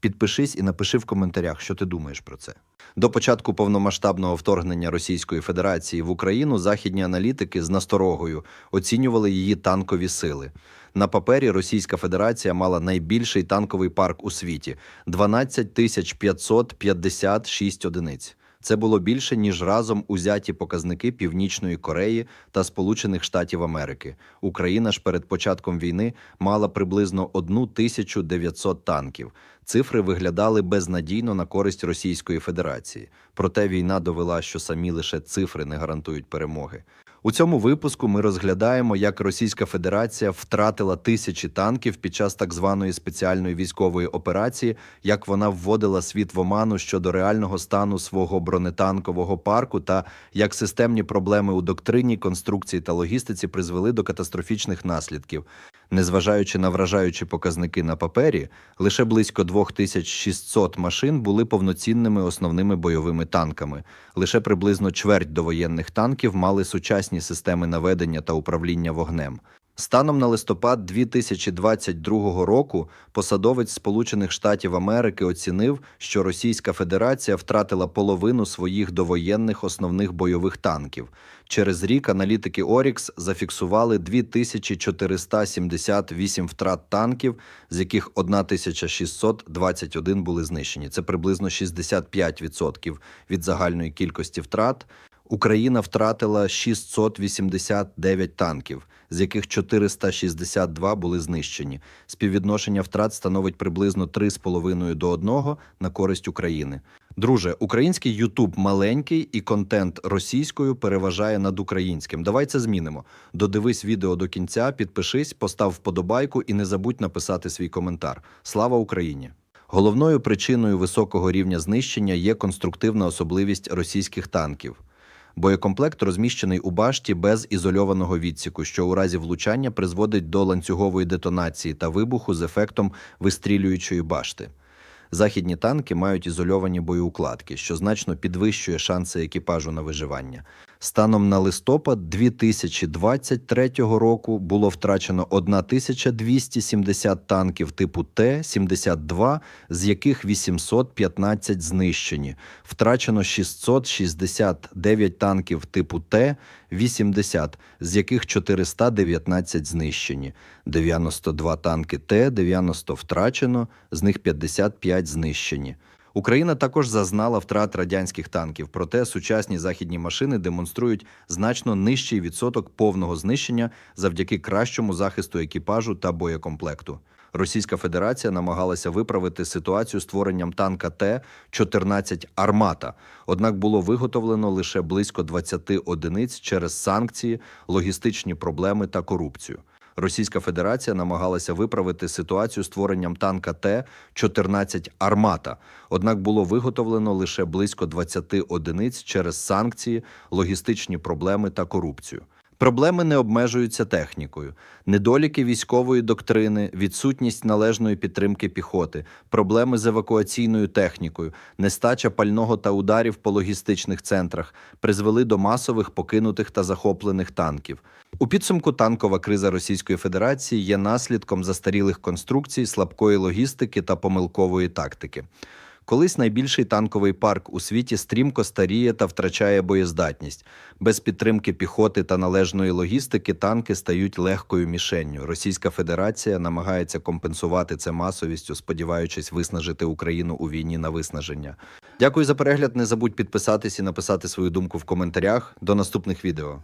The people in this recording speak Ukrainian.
Підпишись і напиши в коментарях, що ти думаєш про це. До початку повномасштабного вторгнення Російської Федерації в Україну західні аналітики з насторогою оцінювали її танкові сили. На папері Російська Федерація мала найбільший танковий парк у світі 12 тисяч 556 одиниць. Це було більше ніж разом узяті показники Північної Кореї та Сполучених Штатів Америки. Україна ж перед початком війни мала приблизно 1900 танків. Цифри виглядали безнадійно на користь Російської Федерації. Проте війна довела, що самі лише цифри не гарантують перемоги. У цьому випуску ми розглядаємо, як Російська Федерація втратила тисячі танків під час так званої спеціальної військової операції, як вона вводила світ в оману щодо реального стану свого бронетанкового парку, та як системні проблеми у доктрині, конструкції та логістиці призвели до катастрофічних наслідків. Незважаючи на вражаючі показники на папері, лише близько 2600 машин були повноцінними основними бойовими танками. Лише приблизно чверть довоєнних танків мали сучасні системи наведення та управління вогнем. Станом на листопад 2022 року посадовець Сполучених Штатів Америки оцінив, що Російська Федерація втратила половину своїх довоєнних основних бойових танків. Через рік аналітики Орікс зафіксували 2478 втрат танків, з яких 1621 були знищені. Це приблизно 65% від загальної кількості втрат. Україна втратила 689 танків, з яких 462 були знищені. Співвідношення втрат становить приблизно 3,5 до 1 на користь України. Друже, український Ютуб маленький і контент російською переважає над українським. Давай це змінимо. Додивись відео до кінця, підпишись, постав вподобайку і не забудь написати свій коментар. Слава Україні! Головною причиною високого рівня знищення є конструктивна особливість російських танків. Боєкомплект розміщений у башті без ізольованого відсіку, що у разі влучання призводить до ланцюгової детонації та вибуху з ефектом вистрілюючої башти. Західні танки мають ізольовані боєукладки, що значно підвищує шанси екіпажу на виживання. Станом на листопад 2023 року було втрачено 1270 танків типу Т-72, з яких 815 знищені. Втрачено 669 танків типу Т-80, з яких 419 знищені. 92 танки Т-90 втрачено, з них 55 знищені. Україна також зазнала втрат радянських танків, проте сучасні західні машини демонструють значно нижчий відсоток повного знищення завдяки кращому захисту екіпажу та боєкомплекту. Російська Федерація намагалася виправити ситуацію створенням танка Т-14 Армата, однак було виготовлено лише близько 20 одиниць через санкції, логістичні проблеми та корупцію. Російська Федерація намагалася виправити ситуацію створенням танка Т-14 Армата, однак було виготовлено лише близько 20 одиниць через санкції, логістичні проблеми та корупцію. Проблеми не обмежуються технікою, недоліки військової доктрини, відсутність належної підтримки піхоти, проблеми з евакуаційною технікою, нестача пального та ударів по логістичних центрах призвели до масових покинутих та захоплених танків. У підсумку танкова криза Російської Федерації є наслідком застарілих конструкцій, слабкої логістики та помилкової тактики. Колись найбільший танковий парк у світі стрімко старіє та втрачає боєздатність. Без підтримки піхоти та належної логістики танки стають легкою мішенню. Російська Федерація намагається компенсувати це масовістю, сподіваючись виснажити Україну у війні на виснаження. Дякую за перегляд. Не забудь підписатись і написати свою думку в коментарях. До наступних відео.